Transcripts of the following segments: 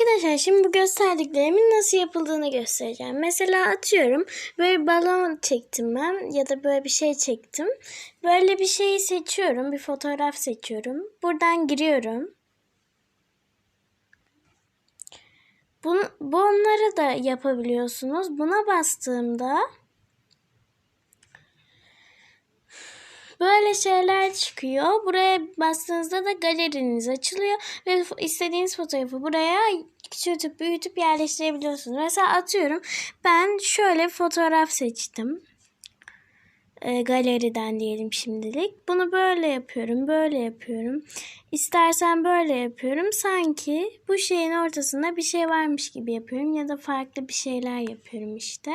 Arkadaşlar şimdi bu gösterdiklerimin nasıl yapıldığını göstereceğim. Mesela atıyorum böyle balon çektim ben ya da böyle bir şey çektim. Böyle bir şeyi seçiyorum. Bir fotoğraf seçiyorum. Buradan giriyorum. Bunu, bunları da yapabiliyorsunuz. Buna bastığımda böyle şeyler çıkıyor. Buraya bastığınızda da galeriniz açılıyor ve istediğiniz fotoğrafı buraya küçültüp büyütüp yerleştirebiliyorsunuz. Mesela atıyorum ben şöyle fotoğraf seçtim. E, galeriden diyelim şimdilik. Bunu böyle yapıyorum, böyle yapıyorum. İstersen böyle yapıyorum. Sanki bu şeyin ortasında bir şey varmış gibi yapıyorum ya da farklı bir şeyler yapıyorum işte.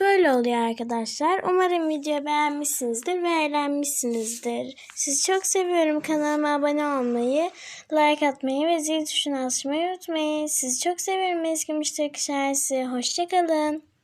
Böyle oluyor arkadaşlar. Umarım video beğenmişsinizdir ve eğlenmişsinizdir. Sizi çok seviyorum. Kanalıma abone olmayı, like atmayı ve zil tuşuna basmayı unutmayın. Sizi çok seviyorum. Eski Müşteri Şahesi. Hoşçakalın.